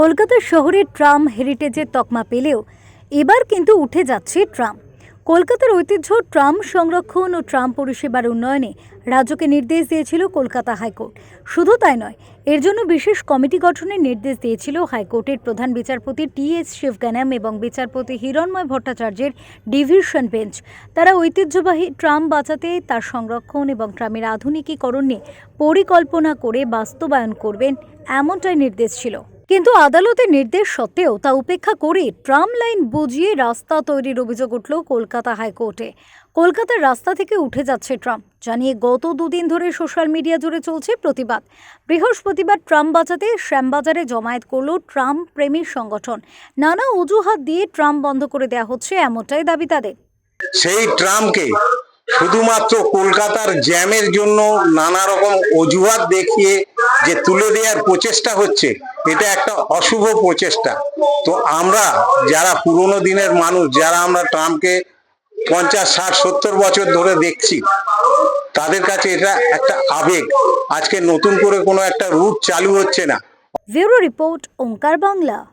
কলকাতা শহরে ট্রাম হেরিটেজের তকমা পেলেও এবার কিন্তু উঠে যাচ্ছে ট্রাম। কলকাতার ঐতিহ্য ট্রাম সংরক্ষণ ও ট্রাম পরিষেবার উন্নয়নে রাজ্যকে নির্দেশ দিয়েছিল কলকাতা হাইকোর্ট। শুধু তাই নয়, এর জন্য বিশেষ কমিটি গঠনের নির্দেশ দিয়েছিল হাইকোর্টের প্রধান বিচারপতি টি এস শিবগানাম এবং বিচারপতি হিরণময় ভট্টাচার্যের ডিভিশন বেঞ্চ। তারা ঐতিহ্যবাহী ট্রাম বাঁচাতে, তার সংরক্ষণ এবং ট্রামের আধুনিকীকরণ নিয়ে পরিকল্পনা করে বাস্তবায়ন করবেন এমনটাই নির্দেশ ছিল। কিন্তু আদালতের নির্দেশ সত্ত্বেও তা উপেক্ষা করে ট্রাম লাইন বুঝিয়ে রাস্তা তৈরির অভিযোগ উঠল কলকাতা হাইকোর্টে। কলকাতার রাস্তা থেকে উঠে যাচ্ছে ট্রাম, জানিয়ে গত দুদিন ধরে সোশ্যাল মিডিয়া জুড়ে চলছে প্রতিবাদ। বৃহস্পতিবার ট্রাম বাঁচাতে শ্যামবাজারে জমায়েত করল ট্রাম প্রেমী সংগঠন। নানা অজুহাত দিয়ে ট্রাম বন্ধ করে দেওয়া হচ্ছে এমনটাই দাবি তাদের। সেই ট্রামকে শুধুমাত্র কলকাতার জ্যামের জন্য নানা রকম অজুহাত দেখিয়ে যে তুলে দেওয়ার প্রচেষ্টা হচ্ছে, এটা একটা অশুভ প্রচেষ্টা। তো আমরা যারা পুরনো দিনের মানুষ, যারা আমরা ট্রাম্পকে পঞ্চাশ, ষাট, সত্তর বছর ধরে দেখছি, তাদের কাছে এটা একটা আবেগ। আজকে নতুন করে কোনো একটা রুট চালু হচ্ছে না। Bureau report, Omkar Bangla.